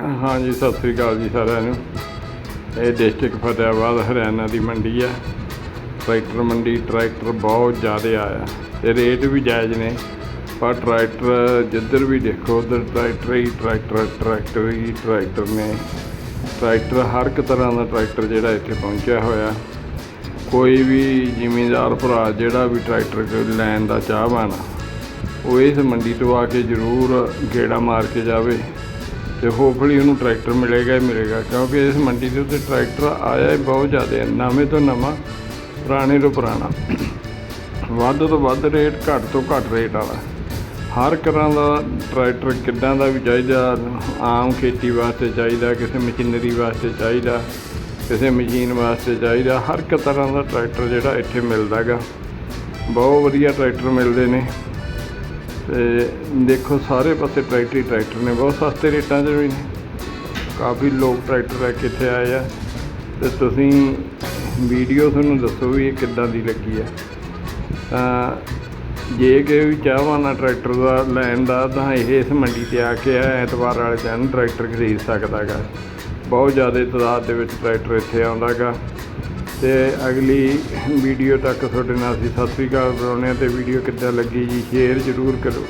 ਹਾਂਜੀ, ਸਤਿ ਸ੍ਰੀ ਅਕਾਲ ਜੀ ਸਾਰਿਆਂ ਨੂੰ। ਇਹ ਡਿਸਟ੍ਰਿਕਟ ਫਤਿਆਬਾਦ ਹਰਿਆਣਾ ਦੀ ਮੰਡੀ ਆ। ਟਰੈਕਟਰ ਮੰਡੀ, ਟਰੈਕਟਰ ਬਹੁਤ ਜ਼ਿਆਦਾ ਆਇਆ। ਤੇ ਰੇਟ ਵੀ ਜਾਇਜ਼ ਨੇ, ਪਰ ਟਰੈਕਟਰ ਜਿੱਧਰ ਵੀ ਦੇਖੋ, ਉਧਰ ਟਰੈਕਟਰ ਹੀ ਟਰੈਕਟਰ ਟਰੈਕਟਰ ਹੀ ਟਰੈਕਟਰ ਨੇ। ਟਰੈਕਟਰ ਹਰ ਇੱਕ ਤਰ੍ਹਾਂ ਦਾ ਟਰੈਕਟਰ ਜਿਹੜਾ ਇੱਥੇ ਪਹੁੰਚਿਆ ਹੋਇਆ। ਕੋਈ ਵੀ ਜ਼ਿਮੀਂਦਾਰ ਭਰਾ ਜਿਹੜਾ ਵੀ ਟਰੈਕਟਰ ਲੈਣ ਦਾ ਚਾਹਵਾਨ ਉਹ ਇਸ ਮੰਡੀ ਤੋਂ ਆ ਕੇ ਜ਼ਰੂਰ ਗੇੜਾ ਮਾਰ ਕੇ ਜਾਵੇ। ਤੇ ਹੋਪਫੁਲੀ ਉਹਨੂੰ ਟਰੈਕਟਰ ਮਿਲੇਗਾ ਹੀ ਮਿਲੇਗਾ, ਕਿਉਂਕਿ ਇਸ ਮੰਡੀ ਦੇ ਉੱਤੇ ਟਰੈਕਟਰ ਆਇਆ ਹੀ ਬਹੁਤ ਜ਼ਿਆਦਾ ਹੈ, ਨਵੇਂ ਤੋਂ ਨਵਾਂ, ਪੁਰਾਣੇ ਤੋਂ ਪੁਰਾਣਾ। ਵੱਧ ਤੋਂ ਵੱਧ ਰੇਟ ਘੱਟ ਤੋਂ ਘੱਟ ਰੇਟ ਵਾਲਾ। ਹਰ ਤਰ੍ਹਾਂ ਦਾ ਟਰੈਕਟਰ ਕਿੱਦਾਂ ਦਾ ਵੀ ਚਾਹੀਦਾ, ਆਮ ਖੇਤੀ ਵਾਸਤੇ ਚਾਹੀਦਾ, ਕਿਸੇ ਮਸ਼ੀਨਰੀ ਵਾਸਤੇ ਚਾਹੀਦਾ, ਕਿਸੇ ਮਸ਼ੀਨ ਵਾਸਤੇ ਚਾਹੀਦਾ, ਹਰ ਇੱਕ ਤਰ੍ਹਾਂ ਦਾ ਟਰੈਕਟਰ ਜਿਹੜਾ ਇੱਥੇ ਮਿਲਦਾ ਗਾ ਬਹੁਤ ਵਧੀਆ ਟਰੈਕਟਰ ਮਿਲਦੇ ਨੇ। ਤੇ ਦੇਖੋ, ਸਾਰੇ ਪਾਸੇ ਟਰੈਕਟਰ ਹੀ ਟਰੈਕਟਰ ਨੇ। ਬਹੁਤ ਸਸਤੇ ਰੇਟਾਂ 'ਚ ਵੀ ਨੇ। ਕਾਫੀ ਲੋਕ ਟਰੈਕਟਰ ਲੈ ਕੇ ਇੱਥੇ ਆਏ ਆ। ਤੇ ਤੁਸੀਂ ਵੀਡੀਓ ਤੁਹਾਨੂੰ ਦੱਸੋ ਵੀ ਇਹ ਕਿੱਦਾਂ ਦੀ ਲੱਗੀ ਆ। ਤਾਂ ਜੇ ਕਿ ਵੀ ਚਾਹਵਾਨਾ ਟਰੈਕਟਰ ਦਾ ਲੈਣ ਦਾ, ਤਾਂ ਇਹ ਇਸ ਮੰਡੀ ਤੇ ਆ ਕੇ ਐਤਵਾਰ ਵਾਲੇ ਦਿਨ ਟਰੈਕਟਰ ਖਰੀਦ ਸਕਦਾ ਗਾ। ਬਹੁਤ ਜ਼ਿਆਦਾ ਤਾਦਾਦ ਦੇ ਵਿੱਚ ਟਰੈਕਟਰ ਇੱਥੇ ਆਉਂਦਾ ਗਾ। ਤੇ ਅਗਲੀ ਵੀਡੀਓ ਤੱਕ ਤੁਹਾਡੇ ਨਾਲ ਅਸੀਂ ਸਤਿ ਸ੍ਰੀ ਅਕਾਲ ਬੁਲਾਉਂਦੇ ਹਾਂ ਤੇ ਵੀਡੀਓ ਕਿੱਦਾਂ ਲੱਗੀ ਜੀ, ਸ਼ੇਅਰ ਜ਼ਰੂਰ ਕਰੋ।